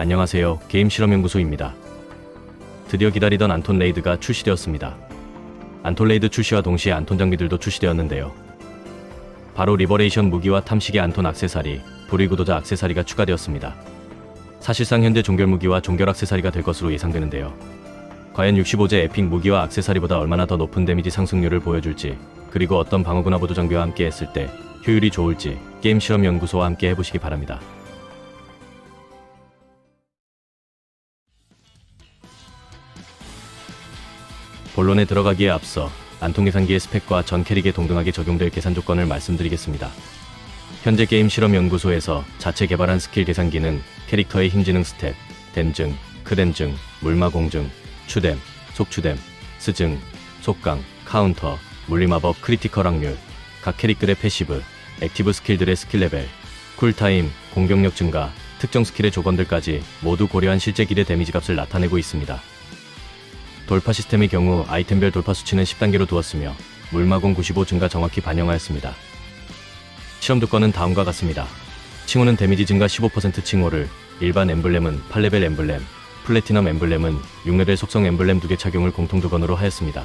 안녕하세요. 게임 실험 연구소입니다. 드디어 기다리던 안톤 레이드가 출시되었습니다. 안톤 레이드 출시와 동시에 안톤 장비들도 출시되었는데요. 바로 리버레이션 무기와 탐식의 안톤 악세사리, 불의 구도자 악세사리가 추가되었습니다. 사실상 현재 종결 무기와 종결 악세사리가 될 것으로 예상되는데요. 과연 65제 에픽 무기와 악세사리보다 얼마나 더 높은 데미지 상승률을 보여줄지, 그리고 어떤 방어구나 보조 장비와 함께 했을 때 효율이 좋을지 게임 실험 연구소와 함께 해보시기 바랍니다. 본론에 들어가기에 앞서 안통 계산기의 스펙과 전 캐릭에 동등하게 적용될 계산 조건을 말씀드리겠습니다. 현재 게임 실험 연구소에서 자체 개발한 스킬 계산기는 캐릭터의 힘지능 스탯, 댐증, 크댐증, 물마공증, 추댐, 속추댐, 스증, 속강, 카운터, 물리마법 크리티컬 확률, 각 캐릭들의 패시브, 액티브 스킬들의 스킬 레벨, 쿨타임, 공격력 증가, 특정 스킬의 조건들까지 모두 고려한 실제 기대 데미지 값을 나타내고 있습니다. 돌파 시스템의 경우 아이템별 돌파 수치는 10단계로 두었으며 물마공 95 증가 정확히 반영하였습니다. 실험 조건은 다음과 같습니다. 칭호는 데미지 증가 15% 칭호를 일반 엠블렘은 8레벨 엠블렘, 플래티넘 엠블렘은 6레벨 속성 엠블렘 2개 착용을 공통 두건으로 하였습니다.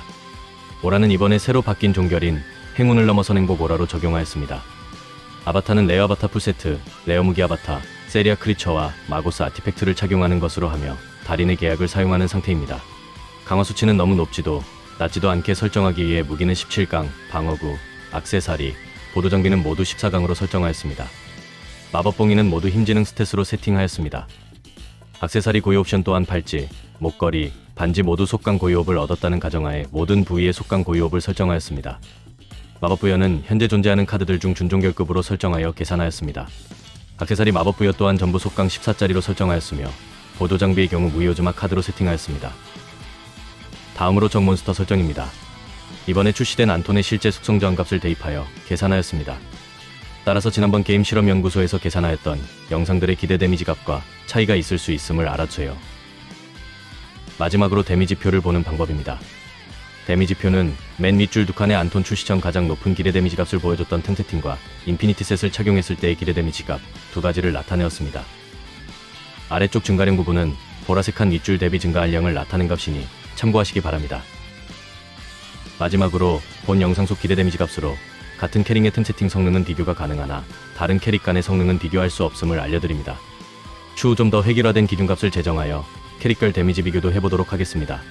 오라는 이번에 새로 바뀐 종결인 행운을 넘어선 행복 오라로 적용하였습니다. 아바타는 레어 아바타 풀세트, 레어 무기 아바타, 세리아 크리처와 마고스 아티팩트를 착용하는 것으로 하며 달인의 계약을 사용하는 상태입니다. 강화 수치는 너무 높지도 낮지도 않게 설정하기 위해 무기는 17강, 방어구, 악세사리, 보도 장비는 모두 14강으로 설정하였습니다. 마법봉이는 모두 힘지능 스탯으로 세팅하였습니다. 악세사리 고유 옵션 또한 팔찌, 목걸이, 반지 모두 속강 고유업을 얻었다는 가정하에 모든 부위의 속강 고유업을 설정하였습니다. 마법 부여는 현재 존재하는 카드들 중 준종결급으로 설정하여 계산하였습니다. 악세사리 마법 부여 또한 전부 속강 14짜리로 설정하였으며 보도 장비의 경우 무효즈마 카드로 세팅하였습니다. 다음으로 적 몬스터 설정입니다. 이번에 출시된 안톤의 실제 숙성 저항값을 대입하여 계산하였습니다. 따라서 지난번 게임 실험 연구소에서 계산하였던 영상들의 기대 데미지 값과 차이가 있을 수 있음을 알아주세요. 마지막으로 데미지표를 보는 방법입니다. 데미지표는 맨 밑줄 두 칸의 안톤 출시 전 가장 높은 기대 데미지 값을 보여줬던 템테팅과 인피니티 셋을 착용했을 때의 기대 데미지 값 두 가지를 나타내었습니다. 아래쪽 증가량 부분은 보라색한 밑줄 대비 증가할량을 나타낸 값이니 참고하시기 바랍니다. 마지막으로 본 영상 속 기대 데미지 값으로 같은 캐릭의 틈 세팅 성능은 비교가 가능하나 다른 캐릭 간의 성능은 비교할 수 없음을 알려드립니다. 추후 좀 더 획일화된 기준값을 제정하여 캐릭별 데미지 비교도 해보도록 하겠습니다.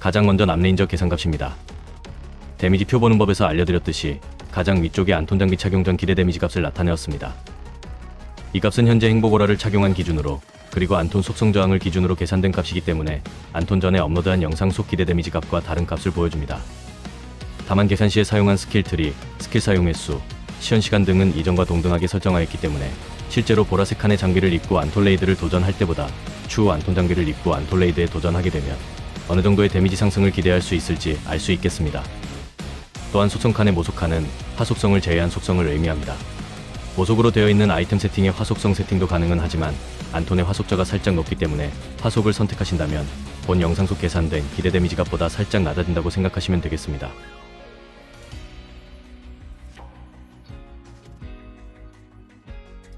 가장 먼저 남레인저 계산값입니다. 데미지 표 보는 법에서 알려드렸듯이 가장 위쪽에 안톤 장비 착용 전 기대 데미지 값을 나타내었습니다. 이 값은 현재 행복오라를 착용한 기준으로 그리고 안톤 속성 저항을 기준으로 계산된 값이기 때문에 안톤 전에 업로드한 영상 속 기대 데미지 값과 다른 값을 보여줍니다. 다만 계산 시에 사용한 스킬 트리, 스킬 사용 횟수, 시연 시간 등은 이전과 동등하게 설정하였기 때문에 실제로 보라색 칸의 장비를 입고 안톨레이드를 도전할 때보다 추후 안톤 장비를 입고 안톨레이드에 도전하게 되면 어느 정도의 데미지 상승을 기대할 수 있을지 알 수 있겠습니다. 또한 속성 칸의 모속 칸은 화속성을 제외한 속성을 의미합니다. 모속으로 되어 있는 아이템 세팅의 화속성 세팅도 가능은 하지만 안톤의 화속자가 살짝 높기 때문에 화속을 선택하신다면 본 영상 속 계산된 기대 데미지 값보다 살짝 낮아진다고 생각하시면 되겠습니다.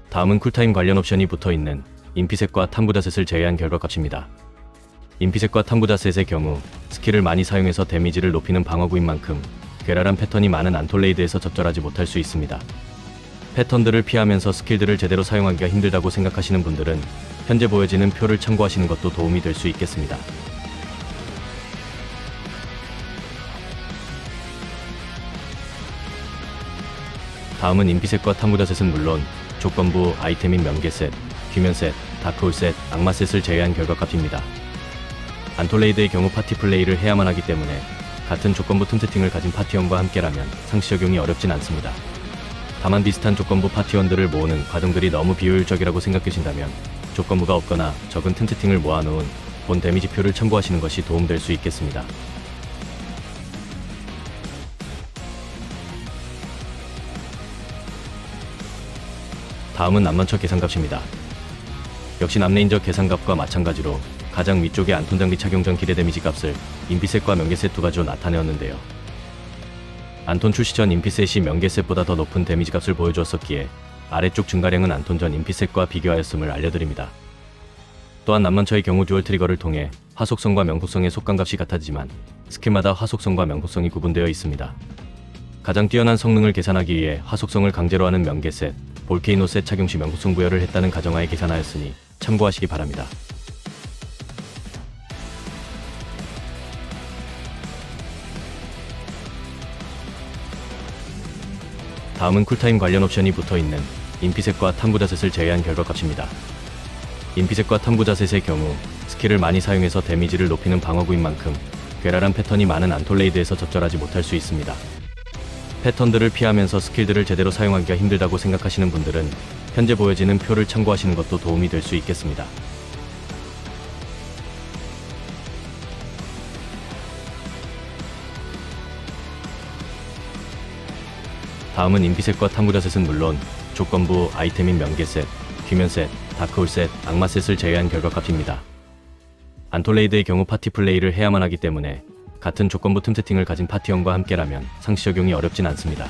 다음은 쿨타임 관련 옵션이 붙어 있는 인피셋과 탐구자셋을 제외한 결과값입니다. 인피셋과 탐구자셋의 경우 스킬을 많이 사용해서 데미지를 높이는 방어구인 만큼 괴랄한 패턴이 많은 안톨레이드에서 적절하지 못할 수 있습니다. 패턴들을 피하면서 스킬들을 제대로 사용하기가 힘들다고 생각하시는 분들은 현재 보여지는 표를 참고하시는 것도 도움이 될 수 있겠습니다. 다음은 인피셋과 탐구자셋은 물론 조건부 아이템인 명계셋, 귀면셋, 다크홀셋, 악마셋을 제외한 결과값입니다. 안톨레이드의 경우 파티 플레이를 해야만 하기 때문에 같은 조건부 틈 세팅을 가진 파티원과 함께라면 상시 적용이 어렵진 않습니다. 다만 비슷한 조건부 파티원들을 모으는 과정들이 너무 비효율적이라고 생각되신다면 조건부가 없거나 적은 틈 세팅을 모아놓은 본 데미지표를 참고하시는 것이 도움될 수 있겠습니다. 다음은 남만처 계산값입니다. 역시 남레인저 계산값과 마찬가지로 가장 위쪽의 안톤 장비 착용 전 기대 데미지 값을 인피셋과 명계셋 두 가지로 나타내었는데요. 안톤 출시 전 인피셋이 명계셋보다 더 높은 데미지 값을 보여주었었기에 아래쪽 증가량은 안톤 전 인피셋과 비교하였음을 알려드립니다. 또한 남만처의 경우 듀얼 트리거를 통해 화속성과 명속성의 속감값이 같아지만 스킬마다 화속성과 명속성이 구분되어 있습니다. 가장 뛰어난 성능을 계산하기 위해 화속성을 강제로 하는 명계셋, 볼케이노셋 착용 시 명속성 부여를 했다는 가정하에 계산하였으니 참고하시기 바랍니다. 다음은 쿨타임 관련 옵션이 붙어있는 인피셋과 탐구자셋을 제외한 결과값입니다. 인피셋과 탐구자셋의 경우 스킬을 많이 사용해서 데미지를 높이는 방어구인 만큼 괴랄한 패턴이 많은 안톨레이드에서 적절하지 못할 수 있습니다. 패턴들을 피하면서 스킬들을 제대로 사용하기가 힘들다고 생각하시는 분들은 현재 보여지는 표를 참고하시는 것도 도움이 될 수 있겠습니다. 다음은 인피셋과 탐구자셋은 물론 조건부 아이템인 명계셋, 귀면셋, 다크홀셋, 악마셋을 제외한 결과값입니다. 안톨레이드의 경우 파티 플레이를 해야만 하기 때문에 같은 조건부 틈 세팅을 가진 파티원과 함께라면 상시 적용이 어렵진 않습니다.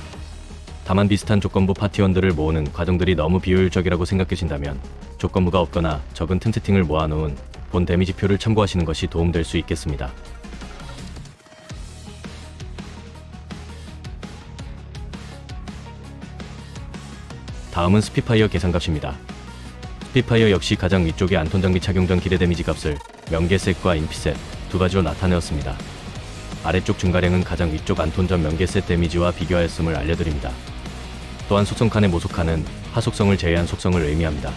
다만 비슷한 조건부 파티원들을 모으는 과정들이 너무 비효율적이라고 생각되신다면 조건부가 없거나 적은 틈 세팅을 모아놓은 본 데미지표를 참고하시는 것이 도움될 수 있겠습니다. 다음은 스피파이어 계산값입니다. 스피파이어 역시 가장 위쪽의 안톤 장비 착용 전 기대 데미지 값을 명계셋과 인피셋 두 가지로 나타내었습니다. 아래쪽 증가량은 가장 위쪽 안톤 전 명계셋 데미지와 비교하였음을 알려드립니다. 또한 속성칸의 모속칸은 하속성을 제외한 속성을 의미합니다.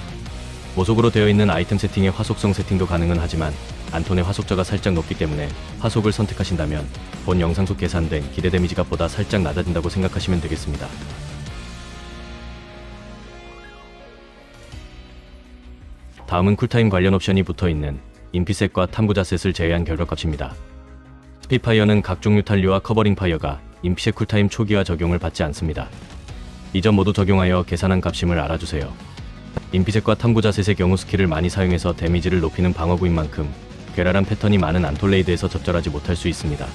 모속으로 되어 있는 아이템 세팅의 화속성 세팅도 가능은 하지만 안톤의 화속자가 살짝 높기 때문에 화속을 선택하신다면 본 영상 속 계산된 기대 데미지 값보다 살짝 낮아진다고 생각하시면 되겠습니다. 다음은 쿨타임 관련 옵션이 붙어있는 인피셋과 탐구자셋을 제외한 결과값입니다. 스피파이어는 각 종류 탄류와 커버링 파이어가 인피셋 쿨타임 초기화 적용을 받지 않습니다. 이 점 모두 적용하여 계산한 값임을 알아주세요. 인피셋과 탐구자셋의 경우 스킬을 많이 사용해서 데미지를 높이는 방어구인 만큼 괴랄한 패턴이 많은 안톨레이드에서 적절하지 못할 수 있습니다.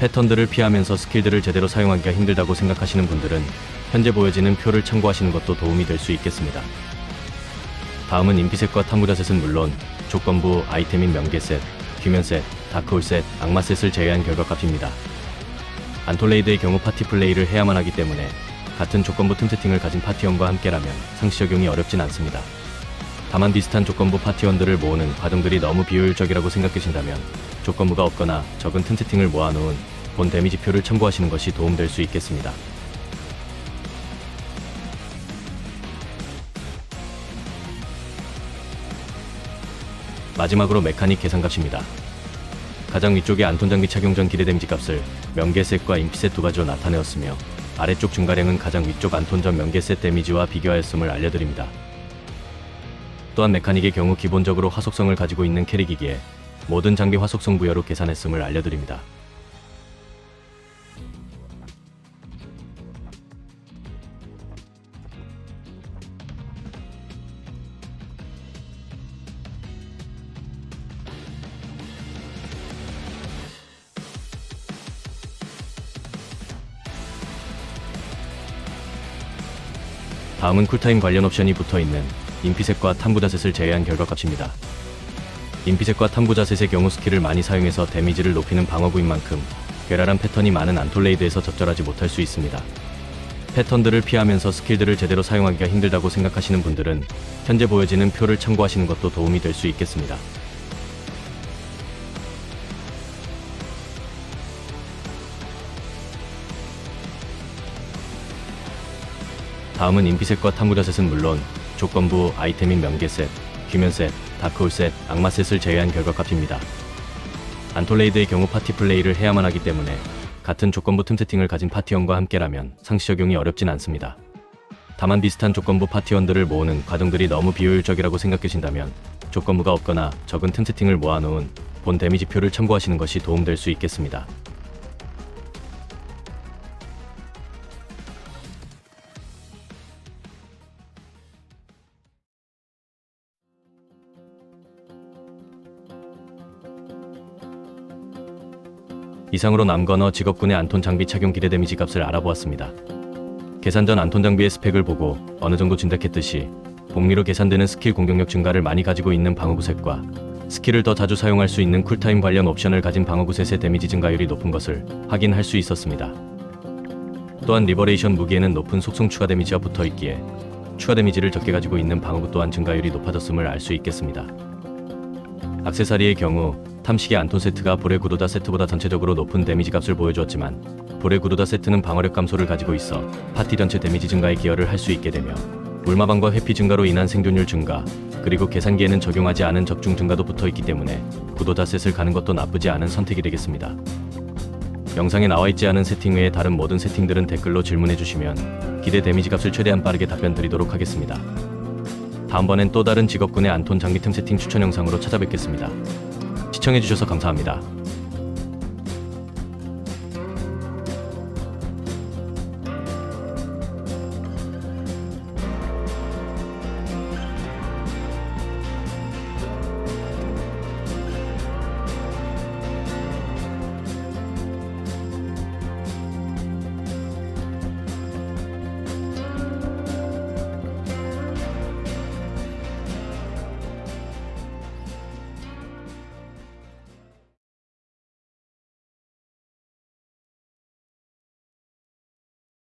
패턴들을 피하면서 스킬들을 제대로 사용하기가 힘들다고 생각하시는 분들은 현재 보여지는 표를 참고하시는 것도 도움이 될 수 있겠습니다. 다음은 인피셋과 탐구자셋은 물론 조건부 아이템인 명계셋, 귀면셋, 다크홀셋, 악마셋을 제외한 결과값입니다. 안톨레이드의 경우 파티 플레이를 해야만 하기 때문에 같은 조건부 틈 세팅을 가진 파티원과 함께라면 상시 적용이 어렵진 않습니다. 다만 비슷한 조건부 파티원들을 모으는 과정들이 너무 비효율적이라고 생각되신다면 조건부가 없거나 적은 틈 세팅을 모아놓은 본 데미지표를 참고하시는 것이 도움될 수 있겠습니다. 마지막으로 메카닉 계산값입니다. 가장 위쪽의 안톤 장비 착용 전 기대 데미지 값을 명계셋과 인피셋 두 가지로 나타내었으며 아래쪽 증가량은 가장 위쪽 안톤 전 명계셋 데미지와 비교하였음을 알려드립니다. 또한 메카닉의 경우 기본적으로 화속성을 가지고 있는 캐릭이기에 모든 장비 화속성 부여로 계산했음을 알려드립니다. 다음은 쿨타임 관련 옵션이 붙어있는 인피셋과 탐구자셋을 제외한 결과값입니다. 인피셋과 탐구자셋의 경우 스킬을 많이 사용해서 데미지를 높이는 방어구인 만큼 괴랄한 패턴이 많은 안톨레이드에서 적절하지 못할 수 있습니다. 패턴들을 피하면서 스킬들을 제대로 사용하기가 힘들다고 생각하시는 분들은 현재 보여지는 표를 참고하시는 것도 도움이 될 수 있겠습니다. 다음은 인피셋과 탐구자셋은 물론 조건부 아이템인 명계셋, 귀면셋, 다크홀셋, 악마셋을 제외한 결과값입니다. 안톨레이드의 경우 파티 플레이를 해야만 하기 때문에 같은 조건부 틈 세팅을 가진 파티원과 함께라면 상시 적용이 어렵진 않습니다. 다만 비슷한 조건부 파티원들을 모으는 과정들이 너무 비효율적이라고 생각되신다면 조건부가 없거나 적은 틈 세팅을 모아놓은 본 데미지표를 참고하시는 것이 도움될 수 있겠습니다. 이상으로 남건어 직업군의 안톤 장비 착용 기대 데미지 값을 알아보았습니다. 계산 전 안톤 장비의 스펙을 보고 어느 정도 짐작했듯이 복리로 계산되는 스킬 공격력 증가를 많이 가지고 있는 방어구셋과 스킬을 더 자주 사용할 수 있는 쿨타임 관련 옵션을 가진 방어구셋의 데미지 증가율이 높은 것을 확인할 수 있었습니다. 또한 리버레이션 무기에는 높은 속성 추가 데미지가 붙어 있기에 추가 데미지를 적게 가지고 있는 방어구 또한 증가율이 높아졌음을 알 수 있겠습니다. 악세사리의 경우 탐식의 안톤 세트가 볼의 구도다 세트보다 전체적으로 높은 데미지 값을 보여주었지만 볼의 구도다 세트는 방어력 감소를 가지고 있어 파티 전체 데미지 증가에 기여를 할 수 있게 되며 물마방과 회피 증가로 인한 생존율 증가 그리고 계산기에는 적용하지 않은 적중 증가도 붙어 있기 때문에 구도다 셋을 가는 것도 나쁘지 않은 선택이 되겠습니다. 영상에 나와 있지 않은 세팅 외에 다른 모든 세팅들은 댓글로 질문해 주시면 기대 데미지 값을 최대한 빠르게 답변 드리도록 하겠습니다. 다음번엔 또 다른 직업군의 안톤 장비틈 세팅 추천 영상으로 찾아뵙겠습니다. 시청해 주셔서 감사합니다.